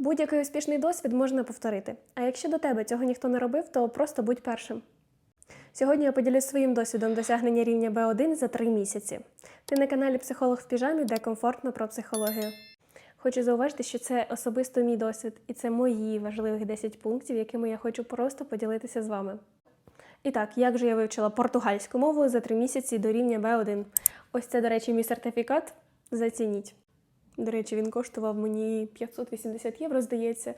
Будь-який успішний досвід можна повторити. А якщо до тебе цього ніхто не робив, то просто будь першим. Сьогодні я поділюсь своїм досвідом досягнення рівня B1 за три місяці. Ти на каналі Психолог в піжамі, де комфортно про психологію. Хочу зауважити, що це особисто мій досвід, і це мої важливих 10 пунктів, якими я хочу просто поділитися з вами. І так, як же я вивчила португальську мову за три місяці до рівня B1? Ось це, до речі, мій сертифікат. Зацініть. До речі, він коштував мені 580 євро, здається.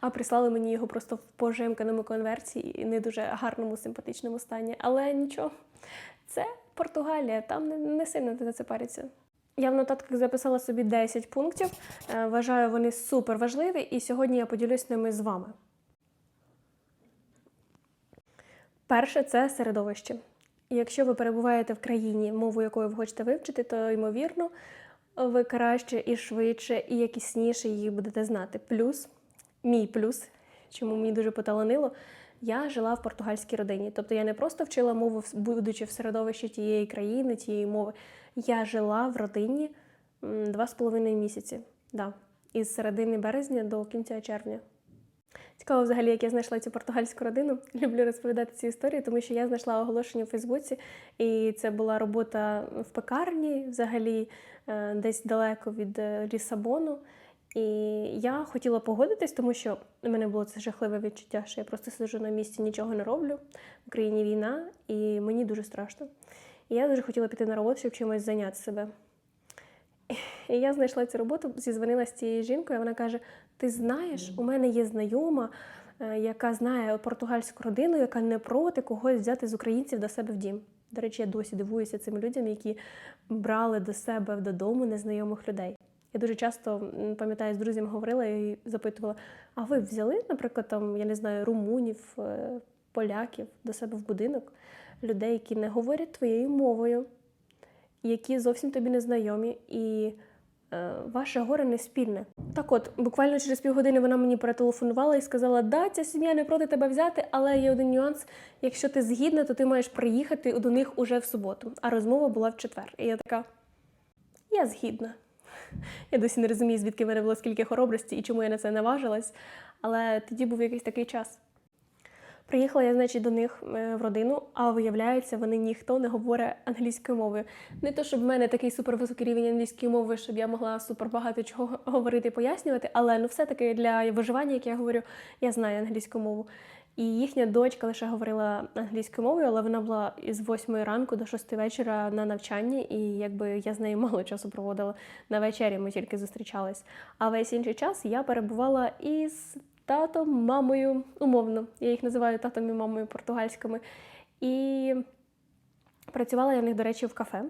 А прислали мені його просто в пожемканому конверсії і не дуже гарному, симпатичному стані. Але нічого, це Португалія, там не, не сильно за це паряться. Я в нотатках записала собі 10 пунктів. Е, Вважаю, вони супер важливі, і сьогодні я поділюсь ними з вами. Перше це середовище. Якщо ви перебуваєте в країні, мову якої ви хочете вивчити, то ймовірно ви краще і швидше, і якісніше її будете знати. Плюс, мій плюс, чому мені дуже поталанило, я жила в португальській родині. Тобто я не просто вчила мову, будучи в середовищі тієї країни, тієї мови. Я жила в родині два з половиною місяці. Да. Із середини березня до кінця червня. Цікаво, взагалі, як я знайшла цю португальську родину. Люблю розповідати ці історії, тому що я знайшла оголошення у Фейсбуці, і це була робота в пекарні, взагалі е, десь далеко від е, Лісабону. І я хотіла погодитись, тому що у мене було це жахливе відчуття, що я просто сиджу на місці, нічого не роблю. В Україні війна, і мені дуже страшно. І я дуже хотіла піти на роботу, щоб чимось зайняти себе. І я знайшла цю роботу, зізвонила з цією жінкою, вона каже: Ти знаєш, у мене є знайома, е, яка знає португальську родину, яка не проти когось взяти з українців до себе в дім. До речі, я досі дивуюся цим людям, які брали до себе додому незнайомих людей. Я дуже часто пам'ятаю, з друзями говорила і запитувала: а ви взяли, наприклад, там, я не знаю, румунів, е, поляків до себе в будинок, людей, які не говорять твоєю мовою, які зовсім тобі не знайомі, і ваше горе не спільне. Так от, буквально через півгодини вона мені перетелефонувала і сказала: Да, ця сім'я не проти тебе взяти, але є один нюанс. Якщо ти згідна, то ти маєш приїхати до них уже в суботу. А розмова була в четвер. І я така: я згідна. Я досі не розумію, звідки в мене було скільки хоробрості і чому я на це наважилась. Але тоді був якийсь такий час. Приїхала я, значить, до них е, в родину, а виявляється, вони ніхто не говорить англійською мовою. Не то, щоб в мене такий супервисокий рівень англійської мови, щоб я могла супер багато чого говорити і пояснювати, але ну все-таки для виживання, як я говорю, я знаю англійську мову. І їхня дочка лише говорила англійською мовою, але вона була із 8 ранку до 6 вечора на навчанні, і якби я з нею мало часу проводила на вечері, ми тільки зустрічались. А весь інший час я перебувала із татом, мамою, умовно. Я їх називаю татом і мамою португальськими. І працювала я в них, до речі, в кафе.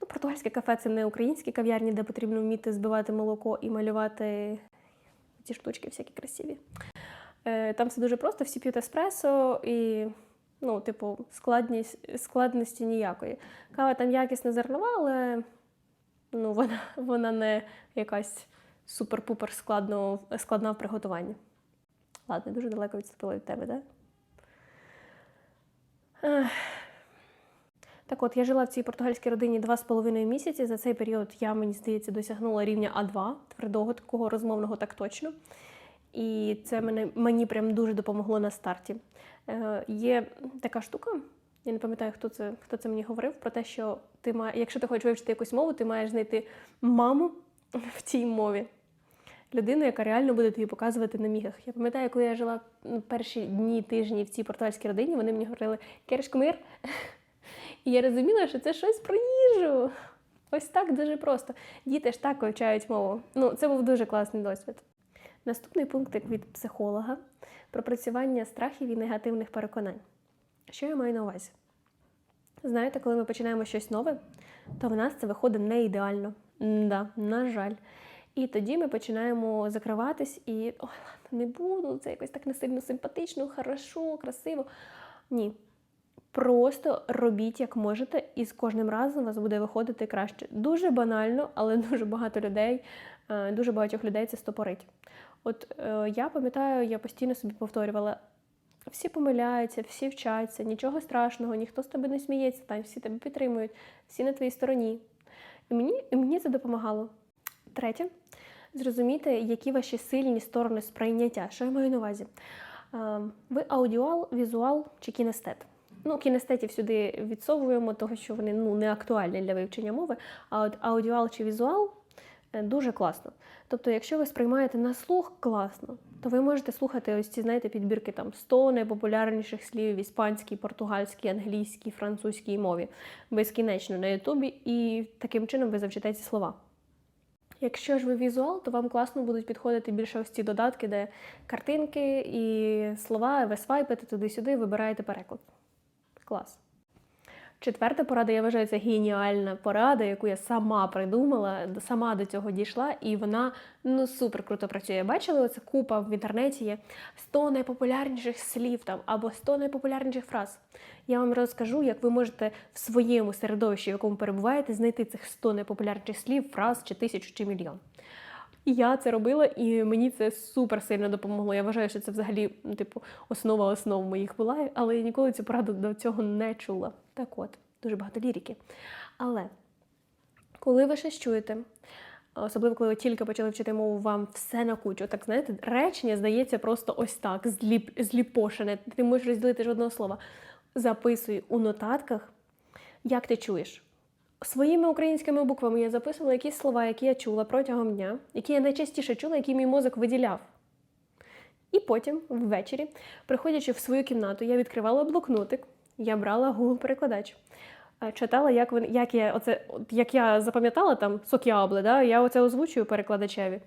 Ну, португальське кафе це не українські кав'ярні, де потрібно вміти збивати молоко і малювати ці штучки всякі красиві. Е, Там все дуже просто, всі п'ють еспресо і, ну, типу, складність, складності ніякої. Кава там якісна зернова, але ну, вона, вона не якась супер-пупер складно, складна в приготуванні. Ладно, дуже далеко відступила від тебе, так? Да? Так от, я жила в цій португальській родині два з половиною місяці. За цей період я, мені здається, досягнула рівня А2, твердого такого розмовного так точно. І це мене, мені прям дуже допомогло на старті. Е, є така штука, я не пам'ятаю, хто це, хто це мені говорив, про те, що ти має, якщо ти хочеш вивчити якусь мову, ти маєш знайти маму в цій мові. Людину, яка реально буде тобі показувати на мігах. Я пам'ятаю, коли я жила ну, перші дні, тижні в цій португальській родині, вони мені говорили «Queres comer?» І я розуміла, що це щось про їжу. Ось так дуже просто. Діти ж так вивчають мову. Ну, це був дуже класний досвід. Наступний пункт від психолога пропрацювання страхів і негативних переконань. Що я маю на увазі? Знаєте, коли ми починаємо щось нове, то в нас це виходить не ідеально. Да, на жаль. І тоді ми починаємо закриватись і ой, ладно, не буду, це якось так не сильно симпатично, хорошо, красиво. Ні. Просто робіть як можете, і з кожним разом у вас буде виходити краще. Дуже банально, але дуже багато людей, е, дуже багатьох людей це стопорить. От е, я пам'ятаю, я постійно собі повторювала: всі помиляються, всі вчаться, нічого страшного, ніхто з тебе не сміється, там всі тебе підтримують, всі на твоїй стороні. І мені, і мені це допомагало. Третє, зрозуміти, які ваші сильні сторони сприйняття. Що я маю на увазі? Ви аудіал, візуал чи кінестет? Ну, кінестетів сюди відсовуємо, того що вони ну, не актуальні для вивчення мови. А от аудіал чи візуал е, дуже класно. Тобто, якщо ви сприймаєте на слух класно, то ви можете слухати ось ці, знаєте, підбірки там 100 найпопулярніших слів в іспанській, португальській, англійській, французькій мові безкінечно на Ютубі, і таким чином ви завчите ці слова. Якщо ж ви візуал, то вам класно будуть підходити більше ось ці додатки, де картинки і слова, ви свайпите туди-сюди, вибираєте переклад. Клас. Четверта порада, я вважаю, це геніальна порада, яку я сама придумала, сама до цього дійшла, і вона ну супер круто працює. Бачили, оце купа в інтернеті є 100 найпопулярніших слів там або 100 найпопулярніших фраз. Я вам розкажу, як ви можете в своєму середовищі, в якому перебуваєте, знайти цих 100 найпопулярніших слів, фраз чи тисячу чи мільйон. І я це робила, і мені це супер сильно допомогло. Я вважаю, що це взагалі, ну, типу, основа основ моїх була, але я ніколи цю пораду до цього не чула. Так от, дуже багато лірики. Але коли ви щось чуєте, особливо коли ви тільки почали вчити мову, вам все на кучу. Так знаєте, речення здається просто ось так, зліп, зліпошене. Ти не можеш розділити жодного слова. Записуй у нотатках, як ти чуєш. Своїми українськими буквами я записувала якісь слова, які я чула протягом дня, які я найчастіше чула, які мій мозок виділяв. І потім, ввечері, приходячи в свою кімнату, я відкривала блокнотик, я брала Google перекладач, читала, як він, як я оце, як я запам'ятала там сок'ябле, да, я оце озвучую перекладачеві.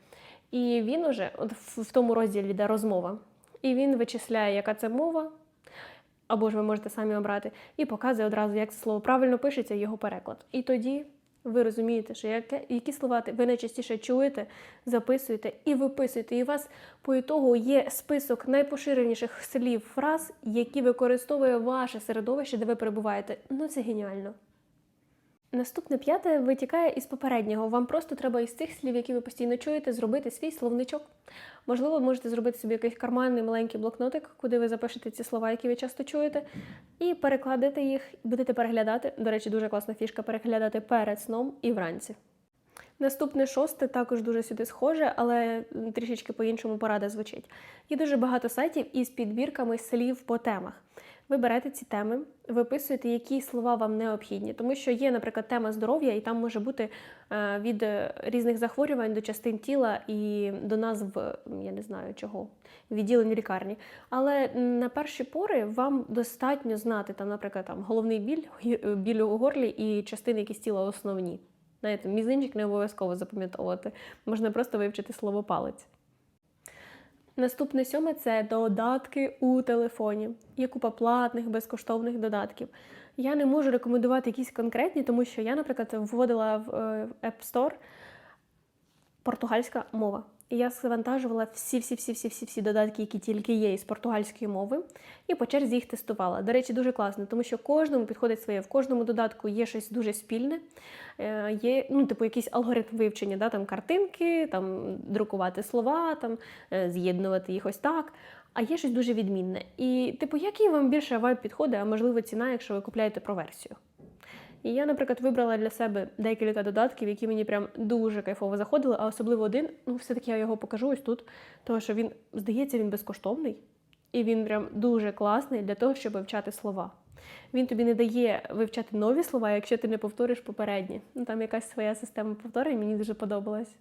І він уже от в тому розділі, де розмова, і він вичисляє, яка це мова, або ж ви можете самі обрати, і показує одразу, як це слово правильно пишеться, його переклад. І тоді ви розумієте, що яке, які слова ви найчастіше чуєте, записуєте і виписуєте. І у вас по ітогу є список найпоширеніших слів, фраз, які використовує ваше середовище, де ви перебуваєте. Ну це геніально. Наступне п'яте витікає із попереднього. Вам просто треба із цих слів, які ви постійно чуєте, зробити свій словничок. Можливо, можете зробити собі якийсь карманний маленький блокнотик, куди ви запишете ці слова, які ви часто чуєте, і перекладете їх, будете переглядати. До речі, дуже класна фішка переглядати перед сном і вранці. Наступне шосте також дуже сюди схоже, але трішечки по-іншому порада звучить. Є дуже багато сайтів із підбірками слів по темах. Ви берете ці теми, виписуєте, які слова вам необхідні, тому що є, наприклад, тема здоров'я, і там може бути е, від різних захворювань до частин тіла і до назв, я не знаю чого, відділень лікарні. Але на перші пори вам достатньо знати, там, наприклад, там головний біль, біль у горлі і частини якісь тіла основні. Знаєте, мізинчик не обов'язково запам'ятовувати, можна просто вивчити слово палець. Наступне сьоме це додатки у телефоні. Є купа платних, безкоштовних додатків. Я не можу рекомендувати якісь конкретні, тому що я, наприклад, вводила в App Store португальська мова. І я завантажувала всі-всі-всі-всі-всі додатки, які тільки є із португальської мови, і по черзі їх тестувала. До речі, дуже класно, тому що кожному підходить своє. В кожному додатку є щось дуже спільне, є ну, типу, якийсь алгоритм вивчення, да, там картинки, там друкувати слова, там з'єднувати їх ось так. А є щось дуже відмінне. І, типу, який вам більше вайб підходить, а можливо ціна, якщо ви купляєте про версію. І я, наприклад, вибрала для себе декілька додатків, які мені прям дуже кайфово заходили, а особливо один, ну, все-таки я його покажу ось тут, тому що він, здається, він безкоштовний, і він прям дуже класний для того, щоб вивчати слова. Він тобі не дає вивчати нові слова, якщо ти не повториш попередні. Ну, Там якась своя система повторень, мені дуже подобалась.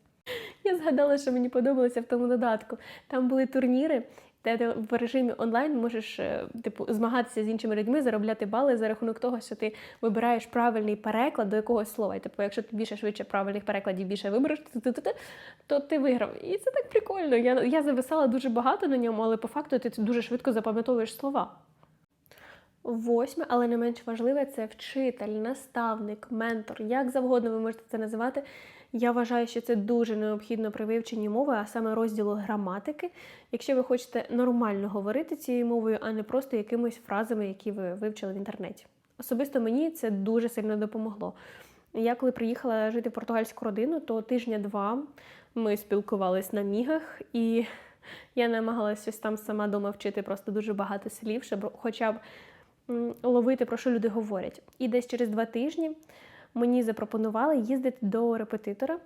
Я згадала, що мені подобалося в тому додатку. Там були турніри, де ти в режимі онлайн можеш типу, змагатися з іншими людьми, заробляти бали за рахунок того, що ти вибираєш правильний переклад до якогось слова. І типу, якщо ти більше швидше правильних перекладів більше вибереш, то ти виграв. І це так прикольно. Я я зависала дуже багато на ньому, але по факту ти дуже швидко запам'ятовуєш слова. Восьме, але не менш важливе, це вчитель, наставник, ментор, як завгодно ви можете це називати. Я вважаю, що це дуже необхідно при вивченні мови, а саме розділу граматики, якщо ви хочете нормально говорити цією мовою, а не просто якимись фразами, які ви вивчили в інтернеті. Особисто мені це дуже сильно допомогло. Я коли приїхала жити в португальську родину, то тижня-два ми спілкувались на мігах, і я намагалася там сама дома вчити просто дуже багато слів, щоб хоча б ловити, про що люди говорять. І десь через два тижні мені запропонували їздити до репетитора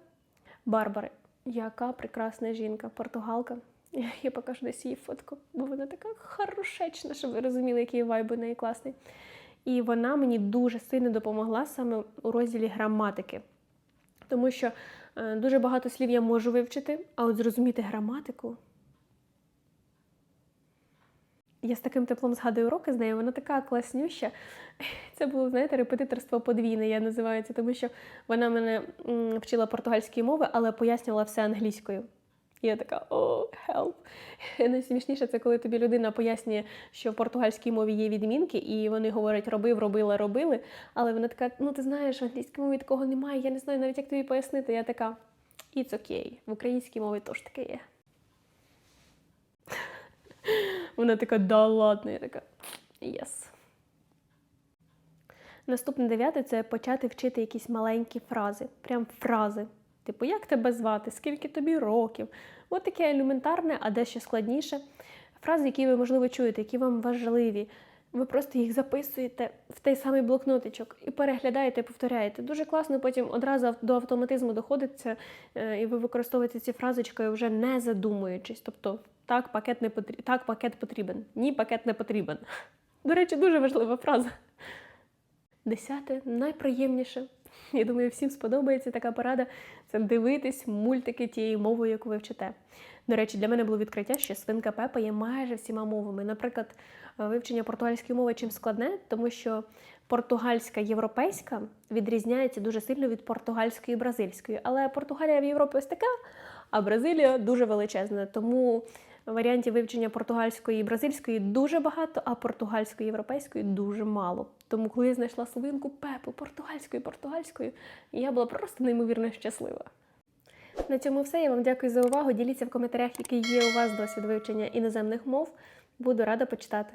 Барбари. Яка прекрасна жінка, португалка. Я покажу десь її фотку, бо вона така хорошечна, щоб ви розуміли, який вайб у неї класний. І вона мені дуже сильно допомогла саме у розділі граматики. Тому що е, дуже багато слів я можу вивчити, а от зрозуміти граматику. Я з таким теплом згадую уроки з нею, вона така класнюща. Це було, знаєте, репетиторство подвійне, я називаю це, тому що вона мене вчила португальської мови, але пояснювала все англійською. І я така о, help. Найсмішніше це коли тобі людина пояснює, що в португальській мові є відмінки, і вони говорять робив, робила, робили. Але вона така, ну ти знаєш, в англійській мові такого немає, я не знаю навіть, як тобі пояснити. Я така, it's okay. В українській мові теж таке є. Вона така, да ладно, я така, yes. Наступне дев'яте це почати вчити якісь маленькі фрази. Прям фрази. Типу, як тебе звати, скільки тобі років. От таке елементарне, а дещо складніше. Фрази, які ви, можливо, чуєте, які вам важливі. Ви просто їх записуєте в той самий блокнотичок і переглядаєте, повторяєте. Дуже класно потім одразу до автоматизму доходиться, е, і ви використовуєте ці фразочки вже не задумуючись. Тобто, так, пакет не потрібен, так, пакет потрібен, ні, пакет не потрібен. До речі, дуже важлива фраза. Десяте, найприємніше. Я думаю, всім сподобається така порада. Це дивитись мультики тією мовою, яку ви вчите. До речі, для мене було відкриття, що свинка Пепа є майже всіма мовами. Наприклад, вивчення португальської мови чим складне, тому що португальська європейська відрізняється дуже сильно від португальської і бразильської. Але Португалія в Європі ось така, а Бразилія дуже величезна. Тому варіантів вивчення португальської і бразильської дуже багато, а португальської і європейської дуже мало. Тому, коли я знайшла свинку Пепу португальською, португальською, я була просто неймовірно щаслива. На цьому все. Я вам дякую за увагу. Діліться в коментарях, який є у вас досвід вивчення іноземних мов. Буду рада почитати.